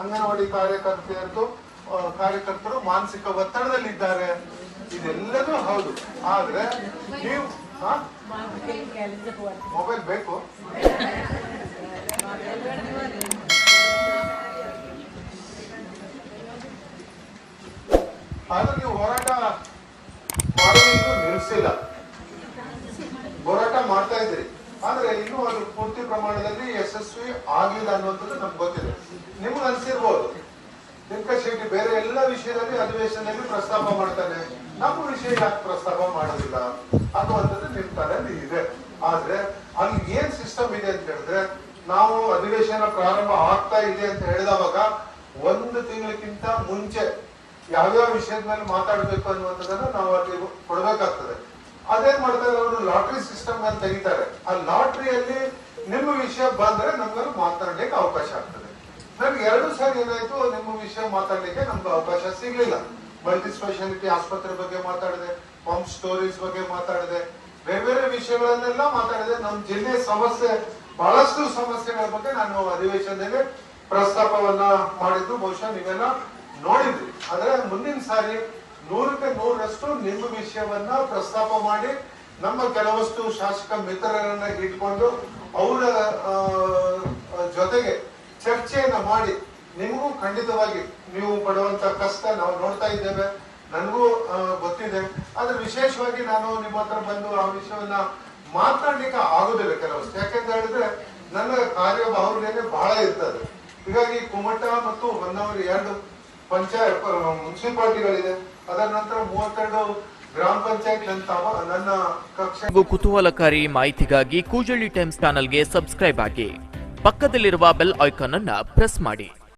ಅಂಗನವಾಡಿ ಕಾರ್ಯಕರ್ತೆಯರದು ಕಾರ್ಯಕರ್ತರು ಮಾನಸಿಕ ಒತ್ತಡದಲ್ಲಿದ್ದಾರೆ. ಇದೆಲ್ಲದೂ ಹೌದು. ಆದ್ರೆ ನೀವು ಮೊಬೈಲ್ ಬೇಕು. ಆದ್ರೆ ನೀವು ಹೋರಾಟ ಮಾಡೋದಕ್ಕೂ ನಿಲ್ಲಿಸಿಲ್ಲ. ಹೋರಾಟ ಮಾಡ್ತಾ ಇದ್ರಿ ಆದ್ರೆ ಇನ್ನೂ ಅದು ಪೂರ್ತಿ ಪ್ರಮಾಣದಲ್ಲಿ ಯಶಸ್ವಿ ಆಗಿಲ್ಲ ಅನ್ನುವಂಥದ್ದು ನಮ್ಗೆ ಗೊತ್ತಿದೆ. ನಿಮ್ಗೆ ಅನ್ಸಿರ್ಬೋದು. ಲಿಂಕ ಶೆಟ್ಟಿ ಬೇರೆ ಎಲ್ಲ ವಿಷಯದಲ್ಲಿ ಅಧಿವೇಶನದಲ್ಲಿ ಪ್ರಸ್ತಾಪ ಮಾಡ್ತಾನೆ. ನಮ್ಮ ವಿಷಯ ಯಾಕೆ ಪ್ರಸ್ತಾಪ ಮಾಡೋದಿಲ್ಲ ಅನ್ನುವಂಥದ್ದು ನಿಮ್ ತಲೆಯಲ್ಲಿ ಇದೆ. ಆದ್ರೆ ಅಲ್ಲಿ ಏನ್ ಸಿಸ್ಟಮ್ ಇದೆ ಅಂತ ಹೇಳಿದ್ರೆ, ನಾವು ಅಧಿವೇಶನ ಪ್ರಾರಂಭ ಆಗ್ತಾ ಇದೆ ಅಂತ ಹೇಳಿದವಾಗ ಒಂದು ತಿಂಗಳಕ್ಕಿಂತ ಮುಂಚೆ ಯಾವ್ಯಾವ ವಿಷಯದ ಮೇಲೆ ಮಾತಾಡ್ಬೇಕು ಅನ್ನುವಂಥದ್ದನ್ನ ನಾವು ಅಲ್ಲಿ ಕೊಡ್ಬೇಕಾಗ್ತದೆ. ಅದೇನ್ ಮಾಡ್ತಾರೆ ಅವರು ಲಾಟ್ರಿ ಸಿಸ್ಟಮ್ ಅಂತ ತೆಗಿತಾರೆ. ಆ ಲಾಟ್ರಿಯಲ್ಲಿ ನಿಮ್ಮ ವಿಷಯ ಬಂದ್ರೆ ನಮ್ಗೆ ಮಾತಾಡ್ಲಿಕ್ಕೆ ಅವಕಾಶ ಆಗ್ತದೆ. ನಮ್ಗೆ ಎರಡು ಸಾರಿ ಏನಾಯ್ತು, ನಿಮ್ಮ ವಿಷಯ ಮಾತಾಡ್ಲಿಕ್ಕೆ ನಮ್ಗೆ ಅವಕಾಶ ಸಿಗ್ಲಿಲ್ಲ. ಮಲ್ಟಿ ಸ್ಪೆಷಾಲಿಟಿ ಆಸ್ಪತ್ರೆ ಬಗ್ಗೆ ಮಾತಾಡಿದೆ ಪಂಪ್ ಸ್ಟೋರೀಸ್ ಬಗ್ಗೆ ಮಾತಾಡಿದೆ, ಬೇರೆ ಬೇರೆ ವಿಷಯಗಳನ್ನೆಲ್ಲ ಮಾತಾಡಿದೆ. ನಮ್ಮ ಜಿಲ್ಲೆ ಸಮಸ್ಯೆ, ಬಹಳಷ್ಟು ಸಮಸ್ಯೆಗಳ ಬಗ್ಗೆ ನಾನು ಅಧಿವೇಶನದಲ್ಲಿ ಪ್ರಸ್ತಾಪವನ್ನ ಮಾಡಿದ್ದು, ಬಹುಶಃ ನೀವೆಲ್ಲ ನೋಡಿದ್ರಿ. ಆದ್ರೆ ಮುಂದಿನ ಸಾರಿ ನೂರಕ್ಕೆ ನೂರರಷ್ಟು ನಿಮ್ಮ ವಿಷಯವನ್ನ ಪ್ರಸ್ತಾಪ ಮಾಡಿ ನಮ್ಮ ಕೆಲವಷ್ಟು ಶಾಸಕ ಮಿತ್ರರನ್ನ ಇಟ್ಕೊಂಡು ಅವರ ಜೊತೆಗೆ ಚರ್ಚೆಯನ್ನ ಮಾಡಿ ನಿಮಗೂ ಖಂಡಿತವಾಗಿ ನೀವು ಪಡುವಂತ ಕಷ್ಟ ನಾವು ನೋಡ್ತಾ ಇದ್ದೇವೆ. ನನಗೂ ಗೊತ್ತಿದೆ. ಆದ್ರೆ ವಿಶೇಷವಾಗಿ ನಾನು ನಿಮ್ಮ ಹತ್ರ ಬಂದು ಆ ವಿಷಯವನ್ನ ಮಾತಾಡ್ಲಿಕ್ಕೆ ಆಗುದಿಲ್ಲ ಕೆಲವಷ್ಟು. ಯಾಕೆಂತ ಹೇಳಿದ್ರೆ ನನ್ನ ಕಾರ್ಯ ಕಾರ್ಯಭಾವನೆ ಬಹಳ ಇರ್ತದೆ. ಹೀಗಾಗಿ ಕುಮಟ ಮತ್ತು ಹೊನ್ನಾವರಿ ಎರಡು ಪಂಚಾಯತ್ ಮುನ್ಸಿಪಾಲಿಟಿಗಳಿದೆ. ಅದರ ನಂತರ ಮೂವತ್ತೆರಡು ಗ್ರಾಮ ಪಂಚಾಯತ್ ನನ್ನ ಕಕ್ಷೆ ಕುತೂಹಲಕಾರಿ ಮಾಹಿತಿಗಾಗಿ ಕೂಜಳ್ಳಿ ಟೈಮ್ಸ್ ಚಾನಲ್ಗೆ ಸಬ್ಸ್ಕ್ರೈಬ್ ಆಗಿ. ಪಕ್ಕದಲ್ಲಿರುವ ಬೆಲ್ ಐಕಾನ್ ಅನ್ನ ಪ್ರೆಸ್ ಮಾಡಿ.